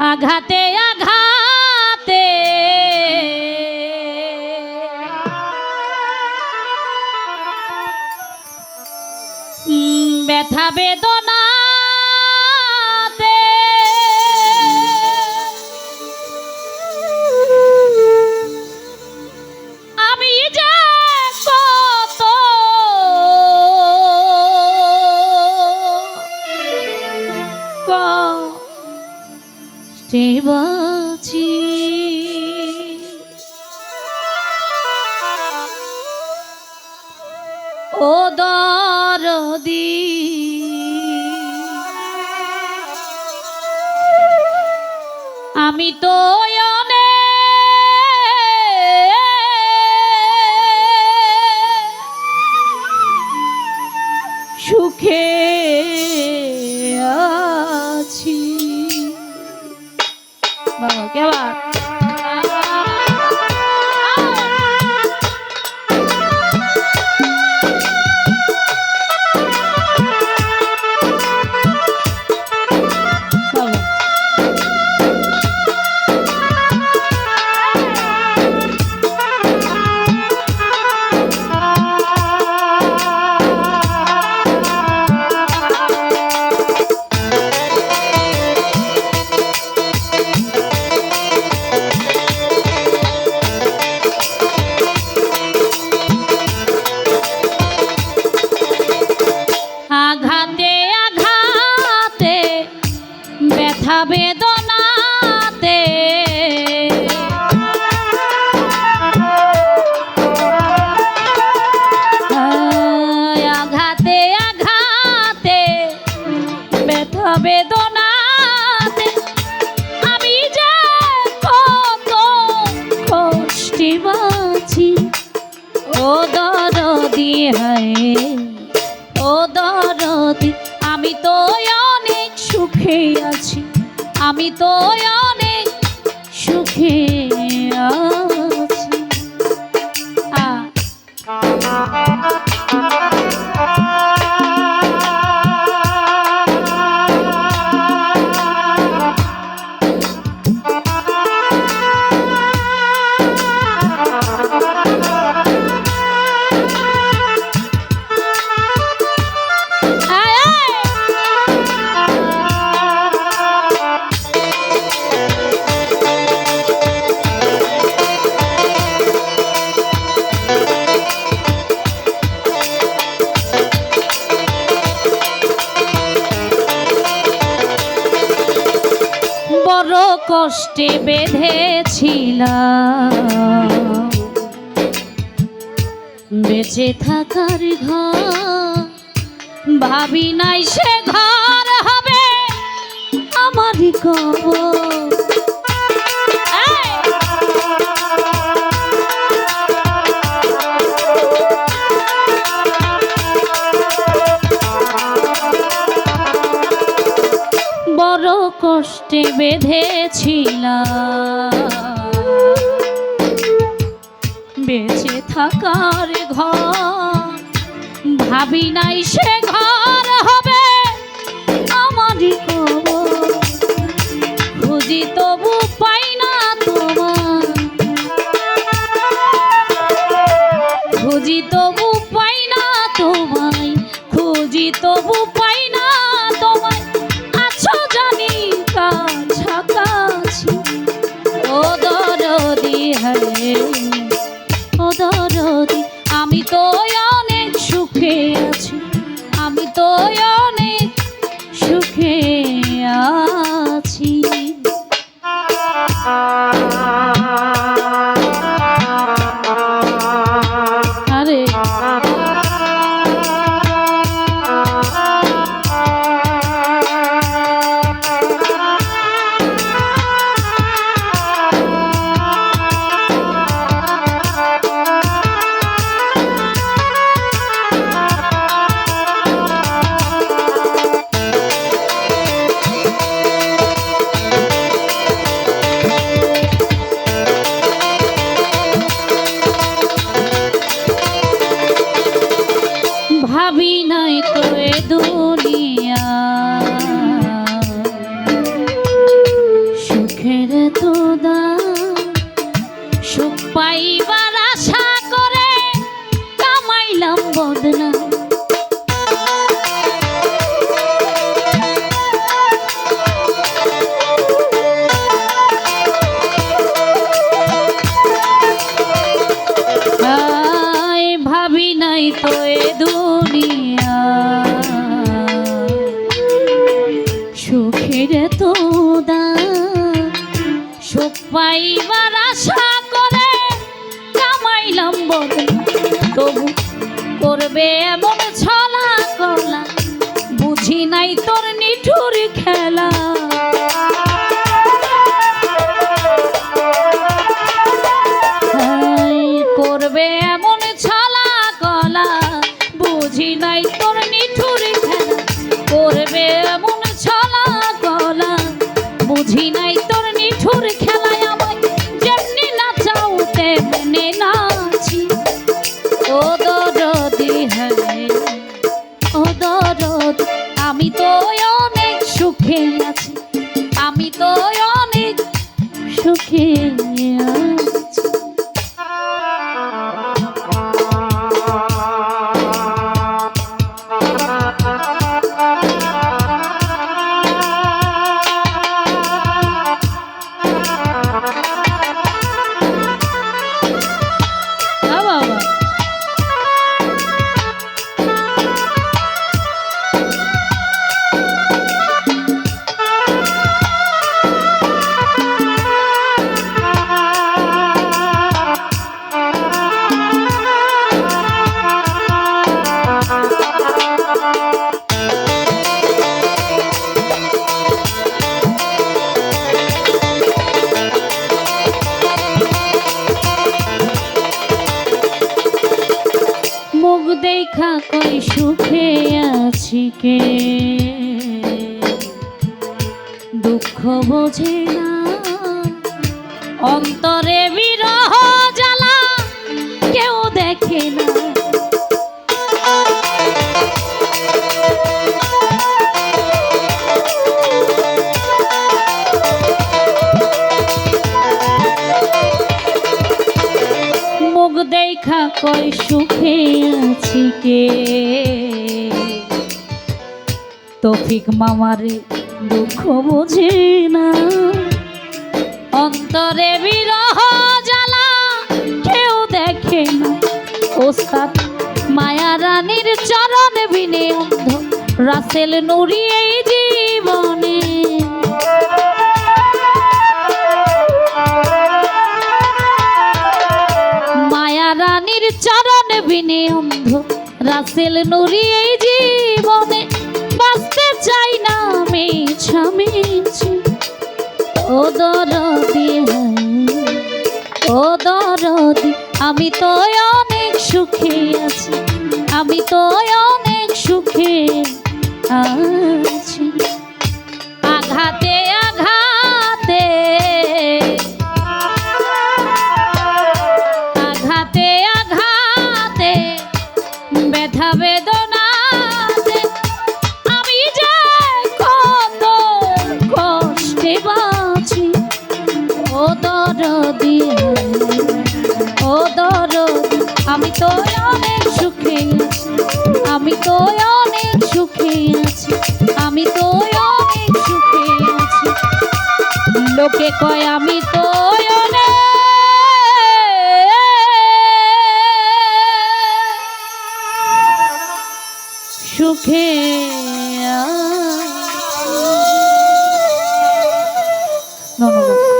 আঘাতে ও দরদি। আমি তো ব্যথা বেদনাতে। আঘাতে আঘাতে ব্যথা বেদনাতে। আমি যে কত কষ্টে বাঁচি ও দরদি হায়। আমি তো কষ্টে বেঁধেছিলাম। বেঁচে থাকার ঘর ভাবি নাই সে ঘর হবে আমারই কবর। বড় কষ্টে বেঁধেছিলাম। বেঁচে থাকার ঘর, ভাবি নাই সে ঘর হবে আমারই কবর। খুঁজি তবু দরদি হরে ও দরদি আমি তো পাইবার আশা করে কামাইলাম বদল তবু করবে এমন ছলা কলা, বুঝি নাই তোর নিঠুর খেলা। ও আছি কে দুঃখ বোঝে না। অন্তরে বিরহ জ্বালা কেউ দেখে না। মুখ দেখা কই সুখে আছি কে? তফিক মামারে দুঃখ বোঝে না। অন্তরে বিরহ জ্বালা কেউ দেখে না। ওস্তাদ মায়া রানীর চরণ বিনে অন্ধ রাসেল নুরি এই জীবনে। মায়া রানীর চরণ বিনে অন্ধ রাসেল নুরি এই জীবনে। বাঁচতে চাই না মিছা মিছি ও দরদি ও দরদি, আমি তো অনেক সুখী আছি, আমি তো অনেক তো অনেক সুখে আছি আমি তো অনেক সুখে আছি। লোকে কয় আমি তো